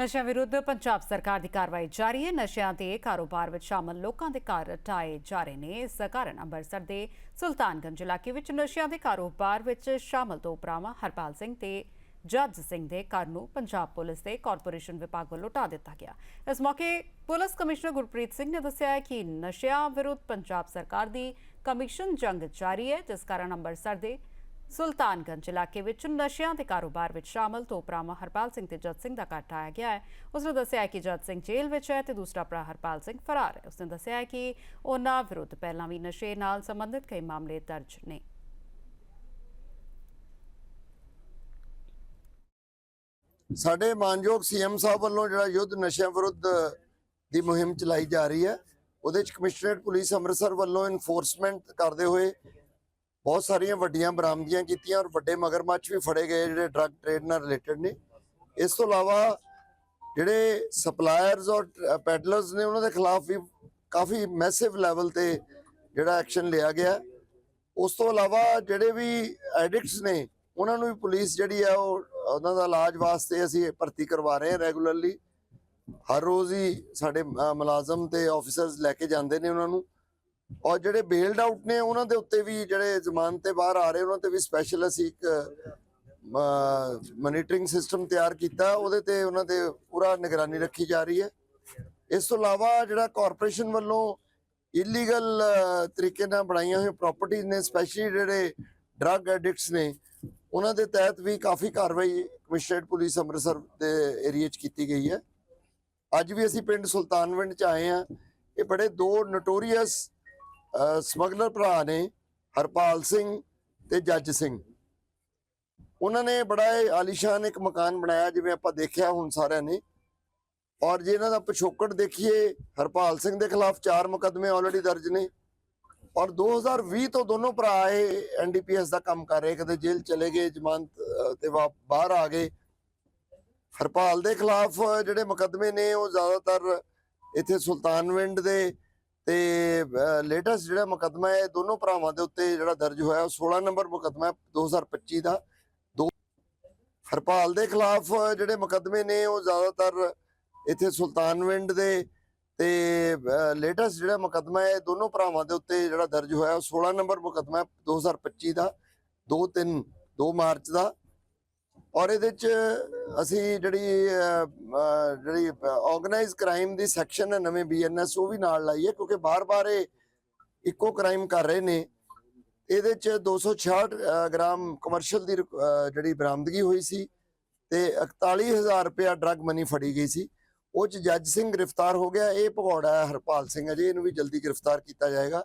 ਨਸ਼ਿਆਂ ਵਿਰੁੱਧ ਪੰਜਾਬ ਸਰਕਾਰ ਦੀ ਕਾਰਵਾਈ ਜਾਰੀ ਹੈ। ਨਸ਼ਿਆਂ ਦੇ ਕਾਰੋਬਾਰ ਵਿੱਚ ਸ਼ਾਮਲ ਲੋਕਾਂ ਦੇ ਘਰ ਢਾਏ ਜਾ ਰਹੇ ਨੇ। ਇਸ ਕਾਰਨ ਅੰਮ੍ਰਿਤਸਰ ਦੇ ਸੁਲਤਾਨਗੰਜ ਇਲਾਕੇ ਵਿੱਚ ਨਸ਼ਿਆਂ ਦੇ ਕਾਰੋਬਾਰ ਵਿੱਚ ਸ਼ਾਮਲ ਦੋ ਭਰਾਵਾਂ, ਹਰਪਾਲ ਸਿੰਘ ਤੇ ਜੱਜ ਸਿੰਘ ਦੇ ਘਰ ਨੂੰ ਪੰਜਾਬ ਪੁਲਿਸ ਦੇ ਕਾਰਪੋਰੇਸ਼ਨ ਵਿਭਾਗ ਵੱਲੋਂ ਢਾ ਦਿੱਤਾ ਗਿਆ। ਇਸ ਮੌਕੇ ਪੁਲਿਸ ਕਮਿਸ਼ਨਰ ਗੁਰਪ੍ਰੀਤ ਸਿੰਘ ਨੇ ਦੱਸਿਆ ਕਿ ਨਸ਼ਿਆਂ ਵਿਰੁੱਧ ਪੰਜਾਬ ਸਰਕਾਰ ਦੀ ਕਮਿਸ਼ਨ ਜੰਗ ਜਾਰੀ ਹੈ। ਜਿਸ ਕਾਰਨ ਅੰਮ੍ਰਿਤਸਰ ਦੇ ਸੁਲਤਾਨਗੰਜ ਇਲਾਕੇ ਵਿੱਚ ਨਸ਼ਿਆਂ ਦੇ ਕਾਰੋਬਾਰ ਵਿੱਚ ਸ਼ਾਮਲ ਦੋ ਭਰਾਵਾਂ ਹਰਪਾਲ ਸਿੰਘ ਤੇ ਜੱਜ ਸਿੰਘ ਦਾ ਘਰ ਢਾਇਆ ਗਿਆ ਹੈ। ਉਸਨੇ ਦੱਸਿਆ ਕਿ ਜੱਜ ਸਿੰਘ ਜੇਲ੍ਹ ਵਿੱਚ ਹੈ ਤੇ ਦੂਸਰਾ ਭਰਾ ਹਰਪਾਲ ਸਿੰਘ ਫਰਾਰ ਹੈ। ਉਸਨੇ ਦੱਸਿਆ ਕਿ ਉਹਨਾਂ ਵਿਰੁੱਧ ਪਹਿਲਾਂ ਵੀ ਨਸ਼ੇ ਨਾਲ ਸੰਬੰਧਿਤ ਕਈ ਮਾਮਲੇ ਦਰਜ ਨੇ। ਸਾਡੇ ਮਾਨਯੋਗ ਸੀਐਮ ਸਾਹਿਬ ਵੱਲੋਂ ਜਿਹੜਾ ਯੁੱਧ ਨਸ਼ਿਆਂ ਵਿਰੁੱਧ ਦੀ ਮੁਹਿੰਮ ਚਲਾਈ ਜਾ ਰਹੀ ਹੈ, ਉਹਦੇ ਚ ਕਮਿਸ਼ਨਰੇਟ ਪੁਲਿਸ ਅੰਮ੍ਰਿਤਸਰ ਵੱਲੋਂ ਇਨਫੋਰਸਮੈਂਟ ਕਰਦੇ ਹੋਏ ਬਹੁਤ ਸਾਰੀਆਂ ਵੱਡੀਆਂ ਬਰਾਮਦੀਆਂ ਕੀਤੀਆਂ ਔਰ ਵੱਡੇ ਮਗਰਮੱਛ ਵੀ ਫੜੇ ਗਏ ਜਿਹੜੇ ਡਰੱਗ ਟ੍ਰੇਡ ਨਾਲ ਰਿਲੇਟਡ ਨੇ। ਇਸ ਤੋਂ ਇਲਾਵਾ ਜਿਹੜੇ ਸਪਲਾਇਰਸ ਔਰ ਪੈਡਲਰਸ ਨੇ ਉਹਨਾਂ ਦੇ ਖਿਲਾਫ ਵੀ ਕਾਫੀ ਮੈਸਿਵ ਲੈਵਲ ਤੇ ਜਿਹੜਾ ਐਕਸ਼ਨ ਲਿਆ ਗਿਆ। ਉਸ ਤੋਂ ਇਲਾਵਾ ਜਿਹੜੇ ਵੀ ਐਡਿਕਟਸ ਨੇ, ਉਹਨਾਂ ਨੂੰ ਵੀ ਪੁਲਿਸ ਜਿਹੜੀ ਹੈ ਉਹ, ਉਹਨਾਂ ਦਾ ਇਲਾਜ ਵਾਸਤੇ ਅਸੀਂ ਭਰਤੀ ਕਰਵਾ ਰਹੇ ਹਾਂ ਰੈਗੂਲਰਲੀ ਹਰ ਰੋਜ਼ ਹੀ ਸਾਡੇ ਮੁਲਾਜ਼ਮ ਤੇ ਆਫੀਸਰਸ ਲੈ ਕੇ ਜਾਂਦੇ ਨੇ ਉਹਨਾਂ ਨੂੰ। ਔਰ ਜਿਹੜੇ ਬੇਲਡ ਆਊਟ ਨੇ, ਉਹਨਾਂ ਦੇ ਉੱਤੇ ਵੀ ਜਿਹੜੇ ਜ਼ਮਾਨਤ ਤੇ ਬਾਹਰ ਆ ਰਹੇ, ਉਹਨਾਂ ਤੇ ਵੀ ਸਪੈਸ਼ਲ ਅਸੀਂ ਇੱਕ ਮੋਨੀਟਰਿੰਗ ਸਿਸਟਮ ਤਿਆਰ ਕੀਤਾ। ਉਹਦੇ ਤੇ ਉਹਨਾਂ ਤੇ ਪੂਰਾ ਨਿਗਰਾਨੀ ਰੱਖੀ ਜਾ ਰਹੀ ਹੈ। ਇਸ ਤੋਂ ਇਲਾਵਾ ਜਿਹੜਾ ਕਾਰਪੋਰੇਸ਼ਨ ਵੱਲੋਂ ਇਲੀਗਲ ਤਰੀਕੇ ਨਾਲ ਬਣਾਈਆਂ ਹੋਈਆਂ ਪ੍ਰਾਪਰਟੀਆਂ ਨੇ ਸਪੈਸ਼ਲੀ ਜਿਹੜੇ ਡਰੱਗ ਐਡਿਕਟਸ ਨੇ, ਉਹਨਾਂ ਦੇ ਤਹਿਤ ਵੀ ਕਾਫੀ ਕਾਰਵਾਈ ਕਮਿਸ਼ਨਰੇਟ ਪੁਲਿਸ ਅੰਮ੍ਰਿਤਸਰ ਦੇ ਏਰੀਆ 'ਚ ਕੀਤੀ ਗਈ ਹੈ। ਅੱਜ ਵੀ ਅਸੀਂ ਪਿੰਡ ਸੁਲਤਾਨਵਿੰਡ 'ਚ ਆਏ ਆ ਇਹ ਬੜੇ ਦੋ ਨਟੋਰੀਅਸ ਸਮਗਲਰ ਭਰਾ ਨੇ ਹਰਪਾਲ ਸਿੰਘ ਤੇ ਜੱਜ ਸਿੰਘ। ਉਹਨਾਂ ਨੇ ਬੜਾ ਆਲੀਸ਼ਾਨ ਇੱਕ ਮਕਾਨ ਬਣਾਇਆ, ਜਿਵੇਂ ਆਪਾਂ ਦੇਖਿਆ ਹੁਣ ਸਾਰਿਆਂ ਨੇ। ਔਰ ਜੇ ਇਹਨਾਂ ਦਾ ਪਿਛੋਕੜ ਦੇਖੀਏ, ਹਰਪਾਲ ਸਿੰਘ ਦੇ ਖਿਲਾਫ ਚਾਰ ਮੁਕੱਦਮੇ ਆਲਰੇਡੀ ਦਰਜ ਨੇ। ਔਰ 2020 ਤੋਂ ਦੋਨੋਂ ਭਰਾ ਇਹ ਐਨਡੀਪੀਐਸ ਦਾ ਕੰਮ ਕਰ ਰਹੇ, ਕਦੇ ਜੇਲ੍ਹ ਚਲੇ ਗਏ, ਜ਼ਮਾਨਤ ਤੇ ਵਾ- ਬਾਹਰ ਆ ਗਏ। ਹਰਪਾਲ ਦੇ ਖਿਲਾਫ ਜਿਹੜੇ ਮੁਕੱਦਮੇ ਨੇ, ਉਹ ਜ਼ਿਆਦਾਤਰ ਇੱਥੇ ਸੁਲਤਾਨਵਿੰਡ ਦੇ ਤੇ ਲੇਟੈਸਟ ਜਿਹੜਾ ਮੁਕੱਦਮਾ ਹੈ ਦੋਨੋਂ ਭਰਾਵਾਂ ਦੇ ਉੱਤੇ ਜਿਹੜਾ ਦਰਜ ਹੋਇਆ, ਉਹ 16 ਨੰਬਰ ਮੁਕੱਦਮਾ ਹੈ 2025 ਦਾ। ਦੋ ਹਰਪਾਲ ਦੇ ਖਿਲਾਫ ਜਿਹੜੇ ਮੁਕੱਦਮੇ ਨੇ, ਉਹ ਜ਼ਿਆਦਾਤਰ ਇੱਥੇ ਸੁਲਤਾਨਵਿੰਡ ਦੇ ਤੇ ਲੇਟੈਸਟ ਜਿਹੜਾ ਮੁਕੱਦਮਾ ਹੈ ਦੋਨੋਂ ਭਰਾਵਾਂ ਦੇ ਉੱਤੇ ਜਿਹੜਾ ਦਰਜ ਹੋਇਆ, ਉਹ 16 ਨੰਬਰ ਮੁਕੱਦਮਾ ਹੈ 2025 ਦਾ 2 3 2 ਮਾਰਚ ਦਾ। ਔਰ ਇਹਦੇ ਚ ਅਸੀਂ ਜਿਹੜੀ ਜਿਹੜੀ ਆਰਗੇਨਾਈਜ਼ ਕ੍ਰਾਈਮ ਦੀ ਸੈਕਸ਼ਨ ਹੈ ਨਵੇਂ ਬੀਐਨਐਸ ਉਹ ਵੀ ਨਾਲ ਲਾਈ ਹੈ ਕਿਉਂਕਿ ਬਾਰ-ਬਾਰ ਇਹ ਇੱਕੋ ਕ੍ਰਾਈਮ ਕਰ ਰਹੇ ਨੇ। ਇਹਦੇ ਚ 266 ਅਹ, ਗ੍ਰਾਮ ਕਮਰਸ਼ੀਅਲ ਦੀ ਜਿਹੜੀ ਬਰਾਮਦਗੀ ਹੋਈ ਸੀ ਤੇ 41000 ਰੁਪਇਆ ਡਰੱਗ ਮਨੀ ਫੜੀ ਗਈ ਸੀ। ਉਹ ਚ ਜੱਜ ਸਿੰਘ ਗ੍ਰਿਫਤਾਰ ਹੋ ਗਿਆ ਇਹ ਭਗੌੜਾ ਹੈ ਹਰਪਾਲ ਸਿੰਘ ਅਜੇ ਇਹਨੂੰ ਵੀ ਜਲਦੀ ਗ੍ਰਿਫਤਾਰ ਕੀਤਾ ਜਾਏਗਾ।